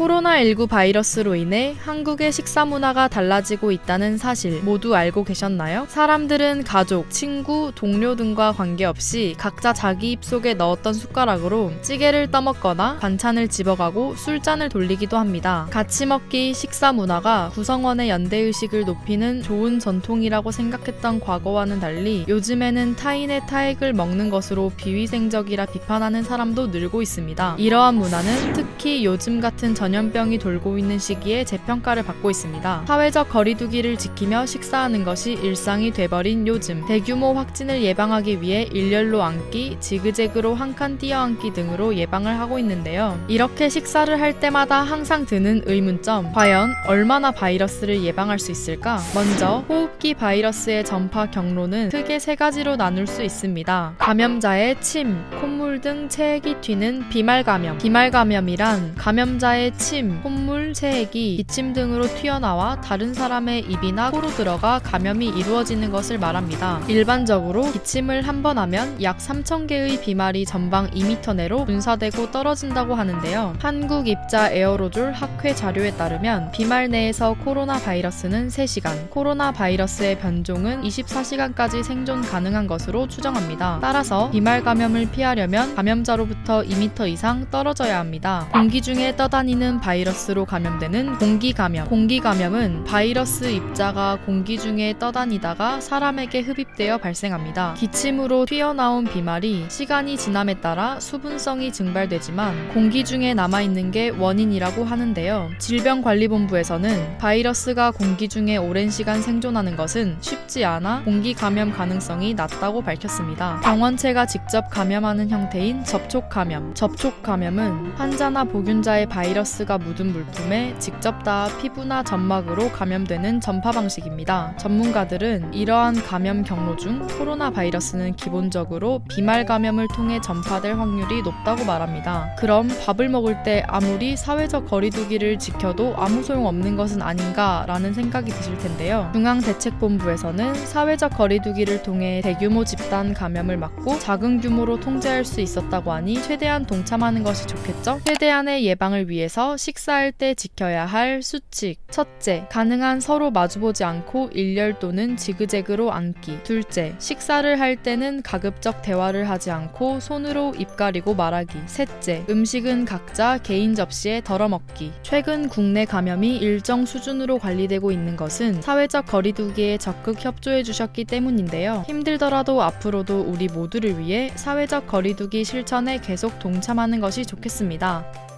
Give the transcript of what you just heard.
코로나19 바이러스로 인해 한국의 식사 문화가 달라지고 있다는 사실 모두 알고 계셨나요? 사람들은 가족, 친구, 동료 등과 관계없이 각자 자기 입속에 넣었던 숟가락으로 찌개를 떠먹거나 반찬을 집어가고 술잔을 돌리기도 합니다. 같이 먹기 식사 문화가 구성원의 연대의식을 높이는 좋은 전통이라고 생각했던 과거와는 달리 요즘에는 타인의 타액을 먹는 것으로 비위생적이라 비판하는 사람도 늘고 있습니다. 이러한 문화는 특히 요즘 같은 전염병이 돌고 있는 시기에 재평가를 받고 있습니다. 사회적 거리두기를 지키며 식사하는 것이 일상이 돼버린 요즘 대규모 확진을 예방하기 위해 일렬로 앉기, 지그재그로 한 칸 뛰어앉기 등으로 예방을 하고 있는데요. 이렇게 식사를 할 때마다 항상 드는 의문점 과연 얼마나 바이러스를 예방할 수 있을까? 먼저 호흡기 바이러스의 전파 경로는 크게 세 가지로 나눌 수 있습니다. 감염자의 침, 콧물 등 체액이 튀는 비말 감염. 비말 감염이란 감염자의 침, 콧물, 체액이 기침 등으로 튀어나와 다른 사람의 입이나 코로 들어가 감염이 이루어지는 것을 말합니다. 일반적으로 기침을 한 번 하면 약 3,000개의 비말이 전방 2m 내로 분사되고 떨어진다고 하는데요. 한국 입자 에어로졸 학회 자료에 따르면 비말 내에서 코로나 바이러스는 3시간, 코로나 바이러스의 변종은 24시간까지 생존 가능한 것으로 추정합니다. 따라서 비말 감염을 피하려면 감염자로부터 2m 이상 떨어져야 합니다. 공기 중에 떠다니는 바이러스로 감염되는 공기 감염. 공기 감염은 바이러스 입자가 공기 중에 떠다니다가 사람에게 흡입되어 발생합니다. 기침으로 튀어나온 비말이 시간이 지남에 따라 수분성이 증발되지만 공기 중에 남아있는 게 원인이라고 하는데요. 질병관리본부에서는 바이러스가 공기 중에 오랜 시간 생존하는 것은 쉽지 않아 공기 감염 가능성이 낮다고 밝혔습니다. 병원체가 직접 감염하는 형태인 접촉 감염. 접촉 감염은 환자나 보균자의 바이러스가 묻은 물품에 직접 닿아 피부나 점막으로 감염되는 전파 방식입니다. 전문가들은 이러한 감염 경로 중 코로나 바이러스는 기본적으로 비말 감염을 통해 전파될 확률이 높다고 말합니다. 그럼 밥을 먹을 때 아무리 사회적 거리두기를 지켜도 아무 소용 없는 것은 아닌가라는 생각이 드실 텐데요. 중앙대책본부에서는 사회적 거리두기를 통해 대규모 집단 감염을 막고 작은 규모로 통제할 수 있었다고 하니 최대한 동참하는 것이 좋겠죠? 최대한 의 예방을 위해서 식사할 때 지켜야 할 수칙. 첫째, 가능한 서로 마주보지 않고 일렬 또는 지그재그로 앉기. 둘째, 식사를 할 때는 가급적 대화를 하지 않고 손으로 입 가리고 말하기. 셋째, 음식은 각자 개인 접시에 덜어 먹기. 최근 국내 감염이 일정 수준으로 관리되고 있는 것은 사회적 거리두기에 적극 협조해 주셨기 때문인데요. 힘들더라도 앞으로도 우리 모두를 위해 사회적 거리두기 실천에 계속 동참하는 것이 좋겠습니다.